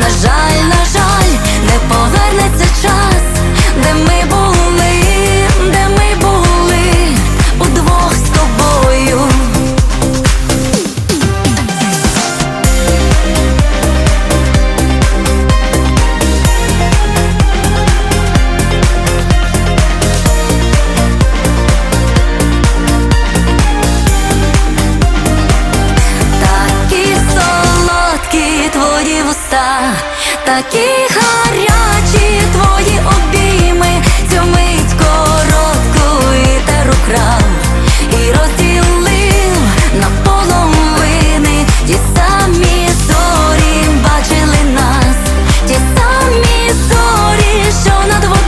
На жаль такі гарячі твої обійми, цю мить коротку вітер украв і розділив на половини. Ті самі зорі бачили нас, ті самі зорі, що на дворі